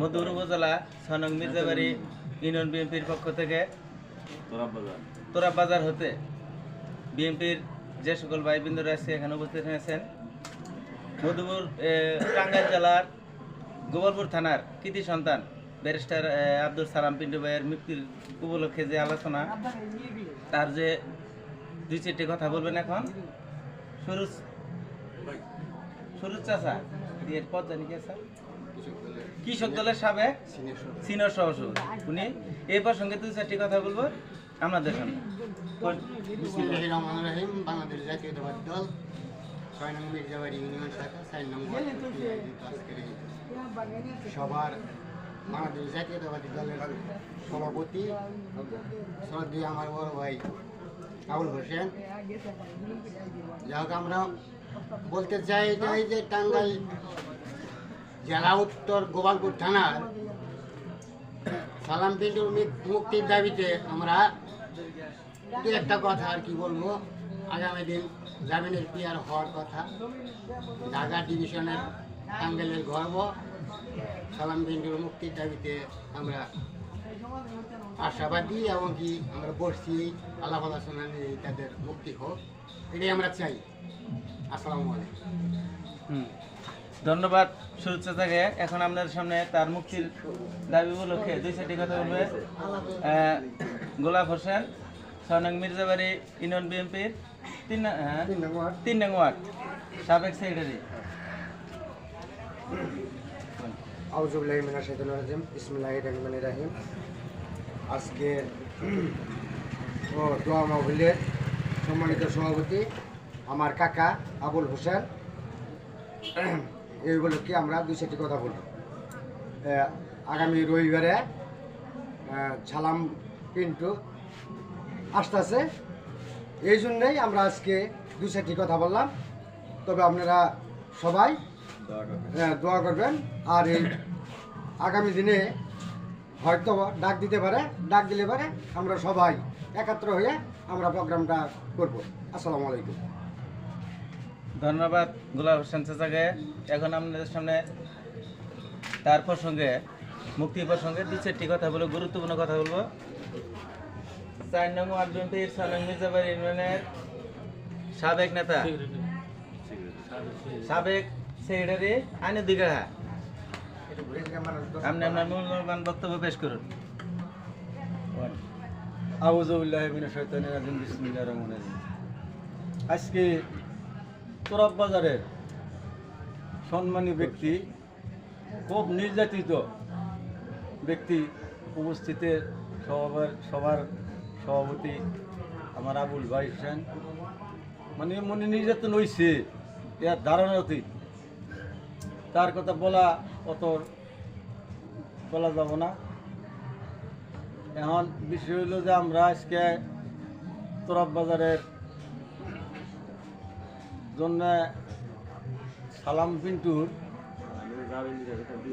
মধুর উপজেলা সনং মির্জাবাড়ি ইউনিয়ন বিএনপির পক্ষ থেকে তোরা বাজার হতে বিএনপির যে সকল ভাইবৃন্দরা আছে, এখানে উপস্থিত হয়েছেন। মধুপুর টাঙ্গাইল জেলার গোপালপুর থানার কৃতি সন্তান, ব্যারিস্টার আব্দুল সালাম পিন্টু ভাইয়ের মৃত্যুর উপলক্ষে যে আলোচনা, তার যে দুই চারটি কথা বলবেন এখন। সুরুজ সুরুজ চাচা এর পদ জানি কে স্যার? কৃষক দলের সাবেক সিনিয়র সহসভাপতি উনি এই প্রসঙ্গে দুই চারটি কথা বলব আপনাদের সামনে। বাংলাদেশ জাতীয়তাবাদী দল ছয় নং মির্জাবাড়ি ইউনিয়ন শাখা চার নং ওয়ার্ড কর্তৃক আয়োজিত আজকের সবার বাংলাদেশ জাতীয়তাবাদী দলের সভাপতি শ্রদ্ধেয় আমার বড় ভাই আবুল হোসেন। যাই হোক আমরা বলতে চাই এটাই যে টাঙ্গাইল জেলা উত্তর গোপালপুর থানার সালাম পিন্টুর মুক্তির দাবিতে আমরা দু একটা কথা আর কি বলব। আগামী দিন জামিনের পিয়ার হওয়ার কথা। ঢাকা ডিভিশনের টাঙ্গাইলের গর্ব। সালাম বিন্দুর মুক্তির দাবিতে আমরা আশাবাদী এবং কি আমরা বসছি আল্লাহ আলোচনা নিয়ে তাদের মুক্তি হোক। এটাই আমরা চাই। আসসালামু আলাইকুম। হুম। ধন্যবাদ সুরজ চাচাকে এখন আপনাদের সামনে তার মুক্তির দাবি উপলক্ষে দুই চারটি কথা বলবে। গোলাপ হোসেন সনং মির্জাবাড়ি ইউনিয়ন বিএনপির তিন না- হ্যাঁ, তিন নং ওয়ার্ড। সাবেক সেক্রেটারি। আউজুবিল্লাহ মিনা শাইতানির রাজিম। বিসমিল্লাহির রহমানির রহিম। আজকে ও দোয়া মাহফিলের সম্মানিত সভাপতি আমার কাকা আবুল হোসেন। এই উপলক্ষে আমরা দুই চারটি কথা আহ, আগামী রবিবারে ছালাম পিন্টু আসতেছে। এই জন্যই আমরা আজকে দু চারটি কথা বললাম। তবে আপনারা সবাই দোয়া করবেন। আর এই আগামী দিনে হয়তো ডাক দিতে পারে ডাক দিলে পারে আমরা সবাই একাত্র হয়ে আমরা প্রোগ্রামটা করব। আসসালামু আলাইকুম। ধন্যবাদ গোলাপ হোসেন চাচাকে এখন আপনাদের সামনে তার প্রসঙ্গে মুক্তি প্রসঙ্গে দুই চারটি কথা বলব, গুরুত্বপূর্ণ কথা বলব। চার নং ওয়ার্ড বিএনপির সালং মির্জাবাড়ি ইউনিয়নের সাবেক নেতা। সাবেক সেক্রেটারি আইনের দিঘা আপনি আপনার মূল্যবান বক্তব্য পেশ করুন। আউজুবিল্লাহ মিনাশ শাইতানির রাজিম, বিসমিল্লাহির রহমানির আজকে তোরাব বাজারের সম্মানী ব্যক্তি, খুব নির্যাতিত ব্যক্তি উপস্থিতের সবার সবার সভাপতি আমার আবুল ভাই হোসেন। মানে মনে নির্যাতন হয়েছে এর ধারণা অতীত। তার কথা বলা অত বলা যাব না। এখন বিষয় হলো যে আমরা আজকে তোরাব বাজারের জন্য সালাম পিন্টুর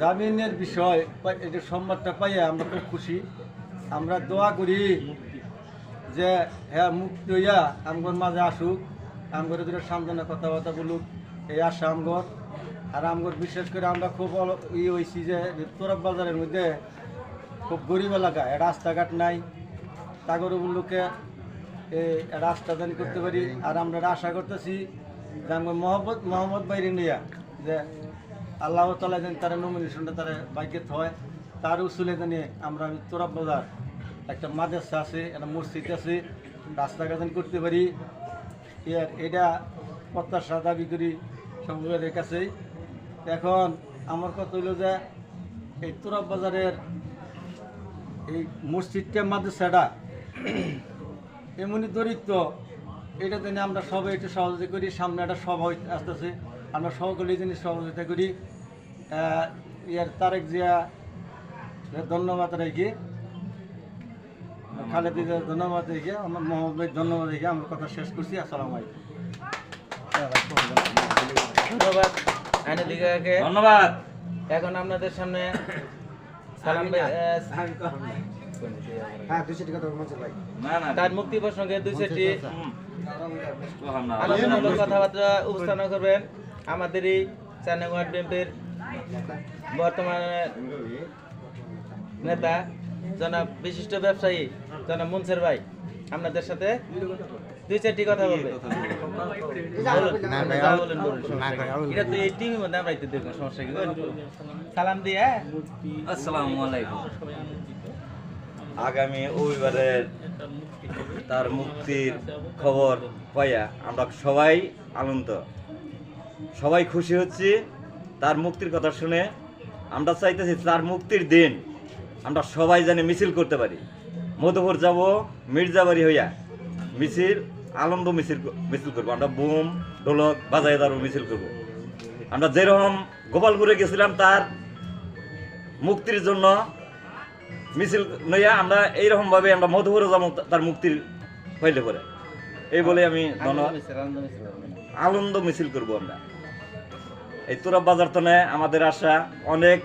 জামিনের বিষয় এটা সংবাদটা পাইয়া আমরা খুব খুশি। আমরা দোয়া করি যে হ্যাঁ মুক্ত হইয়া আমগর মাঝে আসুক, আমগর দুটো সান্ত্বনা কথাবার্তা বলুক, এই আশা আমগর। আর আমগর বিশেষ করে আমরা খুব ই হয়েছি যে তোরাব বাজারের মধ্যে খুব গরিব এলাকা রাস্তাঘাট নাই। তাগর লোকে এই রাস্তা দান করতে পারি, আর আমরা আশা করতেছি মোহাম্মদ মোহাম্মদ বাইরে নিয়া যে আল্লাহ তালা যেন তারা নমিনেশনটা তারা বাইকে হয় তার উসুলে জানি আমরা তোরাব বাজার, একটা মাদ্রাসা আছে, একটা মসজিদ আছে, রাস্তাঘাট করতে পারি। এর, এটা প্রত্যাশা দাবি করি সকলের কাছেই এখন আমার কথা হইল যে, এই তোরাব বাজারের এই মসজিদটা, মাদ্রাসাটা, এমনই দরিদ্র এটা জন্য আমরা সবাই একটু সহযোগিতা করি সামনে একটা সভা আসতেছে। আমরা সকলেই জিনিস সহযোগিতা করি। ইয়ার তারেক জিয়া ধন্যবাদ রেখে খালেদিকে ধন্যবাদ রেখে আমার মোহাম্মদ ধন্যবাদ রেখে আমার কথা শেষ করছি। আসসালামু আলাইকুম। ধন্যবাদ। ধন্যবাদ। এখন আপনাদের সামনে সালাম হ্যাঁ দুই চারটি কথা ভাই না না তার মুক্তি প্রসঙ্গে দুই চারটি হুম। তো আমরা আলোচনামূলক কথাবার্তা উপস্থাপনা করবেন আমাদের এই চান্নাগড় বিএনপির বর্তমানে নেতা জনাব বিশিষ্ট ব্যবসায়ী জনাব মুনসের ভাই। আপনাদের সাথে দুই চারটি কথা বলবে? এটা তো এই মধ্যে আমরা দেখুন সমস্যা কি সালাম দিয়ে হ্যাঁ? আসসালামু আলাইকুম। আগামী রবিবারের তার মুক্তির খবর পাইয়া আমরা সবাই আনন্দ। সবাই খুশি হচ্ছি, তার মুক্তির কথা শুনে আমরা চাইতেছি তার মুক্তির দিন আমরা সবাই জানি মিছিল করতে পারি। মধুপুর যাব, মির্জাবাড়ি হইয়া মিছিল, আনন্দ মিছিল মিছিল করব। আমরা বুম, ঢোলক বাজায় তার মিছিল করব। আমরা যেরকম গোপালপুরে গেছিলাম, তার মুক্তির জন্য মিছিল নইয়া আমরা এইরকম ভাবে আমরা মধুপুরে যাব, তার মুক্তির হইলে পরে। এই বলে আমি ধন্যবাদ আনন্দ মিছিল, করব আমরা। এই তোরা বাজার তনে আমাদের আশা অনেক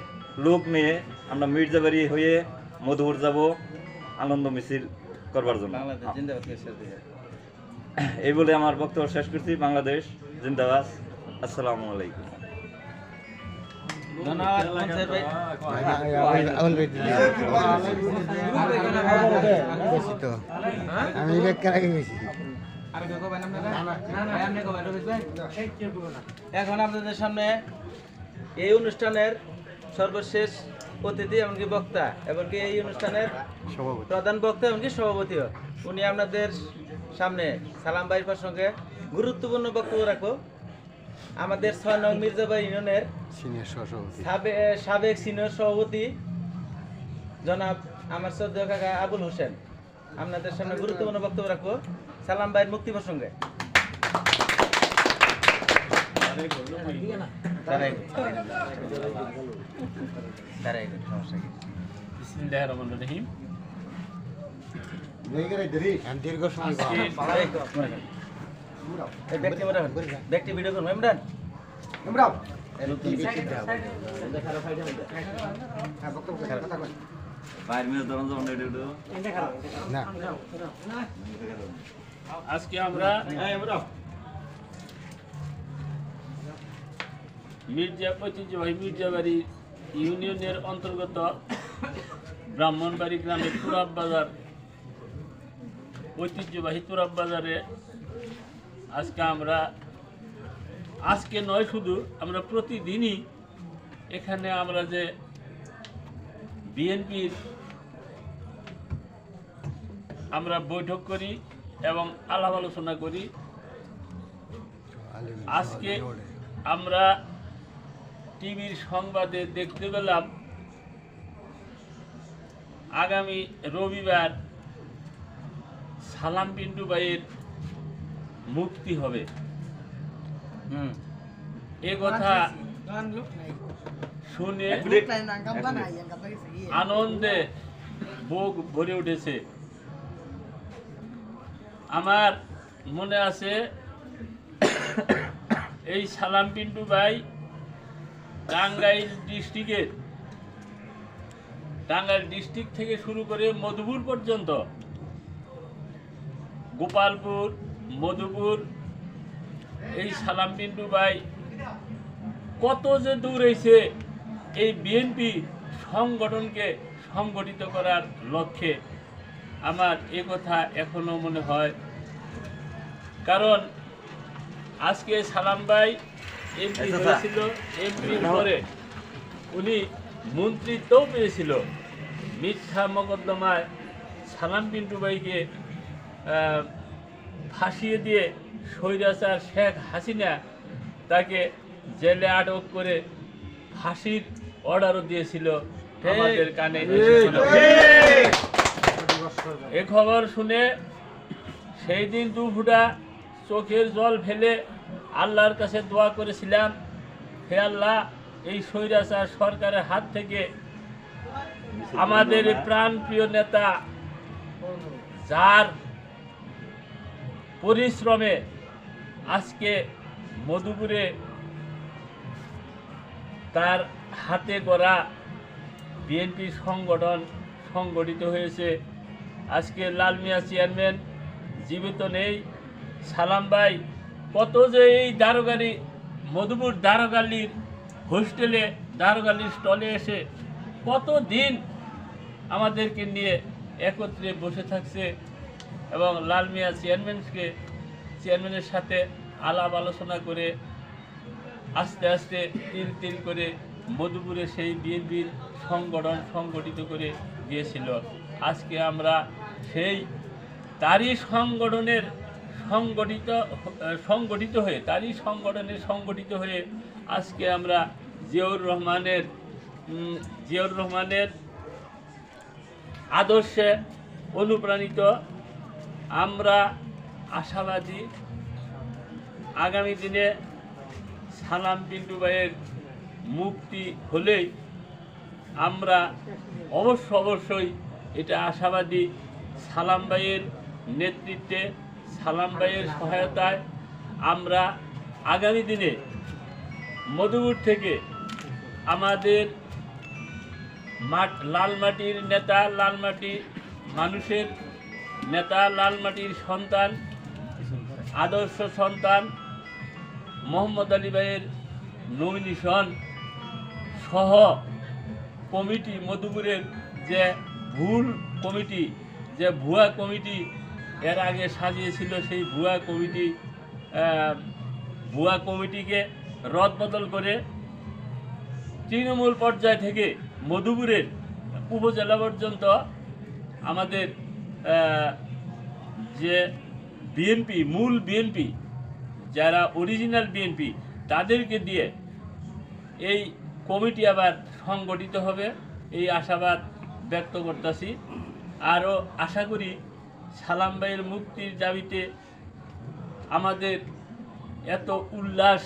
লোক নিয়ে আমরা মির্জাবাড়ি হয়ে মধুপুর যাব আনন্দ মিছিল করবার জন্য। এই বলে আমার বক্তব্য শেষ করছি। বাংলাদেশ জিন্দাবাদ। আসসালামু আলাইকুম। আমি ইলেকট্রিক আগে গেছি এখন আপনাদের সামনে এই অনুষ্ঠানের সর্বশেষ অতিথি এমনকি বক্তা এমনকি এই অনুষ্ঠানের প্রধান বক্তা এমনকি সভাপতিও। উনি আপনাদের সামনে সালাম ভাই প্রসঙ্গে গুরুত্বপূর্ণ বক্তব্য রাখব। আমাদের ছয় নং মির্জাবাই ইউনিয়নের সিনিয়র সাবেক সিনিয়র সভাপতি জনাব আমার শ্রদ্ধা কাকা আবুল হোসেন। আপনাদের সামনে গুরুত্বপূর্ণ বক্তব্য রাখব। সালাম ভাইয়ের মুক্তি প্রসঙ্গে। দীর্ঘ সময় এই করেন। ইমরান। ইমরান আজকে আমরা মির্জা ঐতিহ্যবাহী মির্জাবাড়ি ইউনিয়নের অন্তর্গত ব্রাহ্মণবাড়ি গ্রামের তুরাব বাজার ঐতিহ্যবাহী তুরাব বাজারে আজকে আমরা, আজকে নয় শুধু, আমরা প্রতিদিনই এখানে আমরা যে বিএনপির আমরা বৈঠক করি এবং আলাপ আলোচনা করি। আজকে আমরা টিভির সংবাদে দেখতে পেলাম, আগামী রবিবার সালাম পিন্টু ভাইয়ের মুক্তি হবে। হুম। এ কথা শুনে আনন্দে বুক ভরে উঠেছে। আমার মনে আছে এই সালাম পিন্টু ভাই টাঙ্গাইল ডিস্ট্রিক্টের টাঙ্গাইল ডিস্ট্রিক্ট থেকে শুরু করে মধুপুর পর্যন্ত গোপালপুর মধুপুর এই সালাম পিন্টু ভাই কত যে দৌড়েছে এই বিএনপি সংগঠনকে সংগঠিত করার লক্ষ্যে আমার এ কথা এখনও মনে হয়। কারণ আজকে সালাম ভাই এমপি আচ্ছা, হয়েছিল এমপির পরে উনি মন্ত্রিত্বও পেয়েছিল। মিথ্যা মকদ্দমায় সালাম পিন্টু ভাইকে ফাঁসিয়ে দিয়ে স্বৈরাচার শেখ হাসিনা তাকে জেলে আটক করে ফাঁসির অর্ডারও দিয়েছিল আমাদের কানে এ খবর শুনে সেই দিন দু ফুটা চোখের জল ফেলে আল্লাহর কাছে দোয়া করেছিলাম হে আল্লাহ এই স্বৈরাচার সরকারের হাত থেকে আমাদের প্রাণ প্রিয় নেতা যার পরিশ্রমে আজকে মধুপুরে তার হাতে গড়া বিএনপি সংগঠন সংগঠিত হয়েছে। আজকে লাল মিয়া চেয়ারম্যান জীবিত নেই। সালাম ভাই, কত যে এই দারোগারি মধুপুর দারোগালির হোস্টেলে, দারোগালির স্টলে এসে কত দিন আমাদেরকে নিয়ে একত্রে বসে থাকছে এবং লাল মিয়া চেয়ারম্যানকে, চেয়ারম্যানের সাথে আলাপ আলোচনা করে আস্তে আস্তে তিল তিল করে মধুপুরে সেই বিএনপির সংগঠন সংগঠিত করে গিয়েছিল আজকে আমরা সেই তারই সংগঠনের সংগঠিত সংগঠিত হয়ে, তারই সংগঠনের সংগঠিত হয়ে আজকে আমরা জিয়াউর রহমানের জিয়াউর রহমানের আদর্শে অনুপ্রাণিত আমরা আশাবাদী আগামী দিনে সালাম পিন্টু ভাইয়ের মুক্তি হলেই আমরা অবশ্য অবশ্যই এটা আশাবাদী সালাম ভাইয়ের নেতৃত্বে, সালাম ভাইয়ের সহায়তায় আমরা আগামী দিনে মধুপুর থেকে আমাদের মাঠ, লালমাটির নেতা, লালমাটি মানুষের নেতা লালমাটির সন্তান, আদর্শ সন্তান, মোহাম্মদ আলী ভাইয়ের নমিনেশন সহ কমিটি, মধুপুরের যে ভুল কমিটি, যে ভুয়া কমিটি, এর আগে সাজিয়েছিল সেই ভুয়া কমিটি ভুয়া কমিটিকে রদবদল করে তৃণমূল পর্যায় থেকে মধুপুরের উপজেলা পর্যন্ত আমাদের যে বিএনপি মূল বিএনপি যারা অরিজিনাল বিএনপি তাদেরকে দিয়ে এই কমিটি আবার সংগঠিত হবে। এই আশাবাদ ব্যক্ত করতেছি। আরও আশা করি সালাম ভাইয়ের মুক্তির দাবিতে আমাদের এত উল্লাস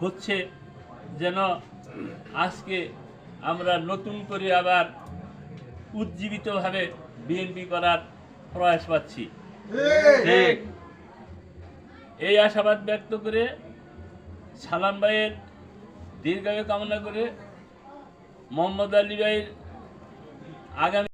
হচ্ছে যেন আজকে আমরা নতুন করে আবার উজ্জীবিতভাবে বিএনপি করার প্রয়াস পাচ্ছি। ঠিক। এই আশাবাদ ব্যক্ত করে সালাম ভাইয়ের দীর্ঘায়ু কামনা করে মোহাম্মদ আলী ভাইয়ের আগামী